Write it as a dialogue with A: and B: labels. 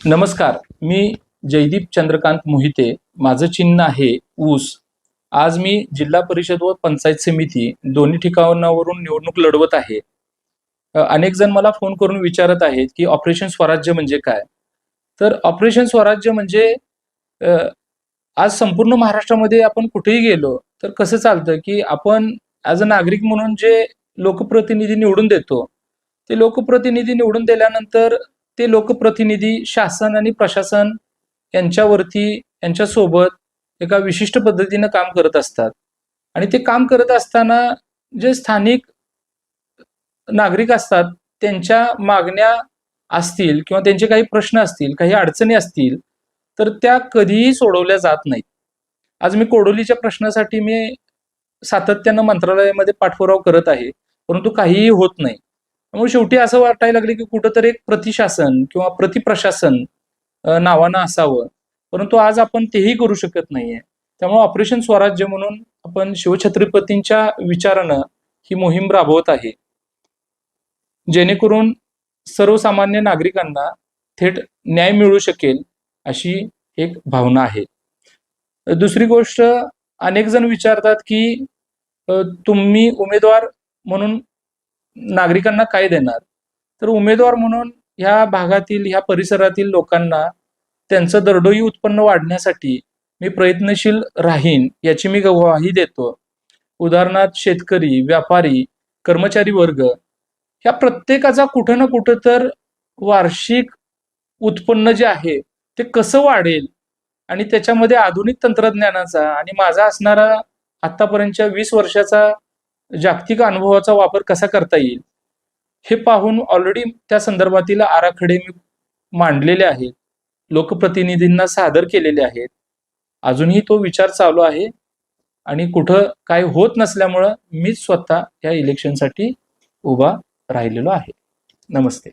A: नमस्कार मी जयदीप चंद्रकांत मोहिते. माझं चिन्ह आहे ऊस. आज मी जिल्हा परिषद व पंचायत समिती दोन्ही ठिकाणावरून निवडणूक लढवत आहे. अनेक जण मला फोन करून विचारत आहेत की ऑपरेशन स्वराज्य म्हणजे काय? तर ऑपरेशन स्वराज्य म्हणजे आज संपूर्ण महाराष्ट्रामध्ये आपण कुठेही गेलो तर कसं चालतं की आपण ॲज अ नागरिक म्हणून जे लोकप्रतिनिधी निवडून देतो ते लोकप्रतिनिधी निवडून दिल्यानंतर ते लोकप्रतिनिधी शासन आणि प्रशासन यांच्यावरती यांच्यासोबत एका विशिष्ट पद्धतीनं काम करत असतात. आणि ते काम करत असताना जे स्थानिक नागरिक असतात त्यांच्या मागण्या असतील किंवा त्यांचे काही प्रश्न असतील काही अडचणी असतील तर त्या कधीही सोडवल्या जात नाहीत. आज मी कोडोलीच्या प्रश्नासाठी मी सातत्यानं मंत्रालयामध्ये पाठपुरावा करत आहे परंतु काहीही होत नाही. त्यामुळे शेवटी असं वाटायला लागले की कुठंतरी एक प्रतिशासन किंवा प्रतिप्रशासन नावानं असावं. परंतु आज आपण तेही करू शकत नाहीये. त्यामुळे ऑपरेशन स्वराज्य म्हणून आपण शिवछत्रपतींच्या विचारानं ही मोहीम राबवत आहे. जेणेकरून सर्वसामान्य नागरिकांना थेट न्याय मिळू शकेल अशी एक भावना आहे. दुसरी गोष्ट अनेक जण विचारतात की तुम्ही उमेदवार म्हणून नागरिकांना काय देणार? तर उमेदवार म्हणून ह्या भागातील ह्या परिसरातील लोकांना त्यांचं दरडोई उत्पन्न वाढण्यासाठी मी प्रयत्नशील राहीन याची मी ग्वाही देतो. उदाहरणार्थ शेतकरी व्यापारी कर्मचारी वर्ग ह्या प्रत्येकाचा कुठं ना कुठं तर वार्षिक उत्पन्न जे आहे ते कसं वाढेल? आणि त्याच्यामध्ये आधुनिक तंत्रज्ञानाचा आणि माझा असणारा आतापर्यंतच्या वीस वर्षाचा जागतिक अनुभवाचा वापर कसा करता येईल? हे पाहून ऑलरेडी त्या संदर्भातील आराखडे मी मांडलेले आहेत. लोकप्रतिनिधींना सादर केलेले आहेत. अजूनही तो विचार चालू आहे आणि कुठं काय होत नसल्यामुळं मीच स्वतः या इलेक्शनसाठी उभा राहिलेलो आहे. नमस्ते.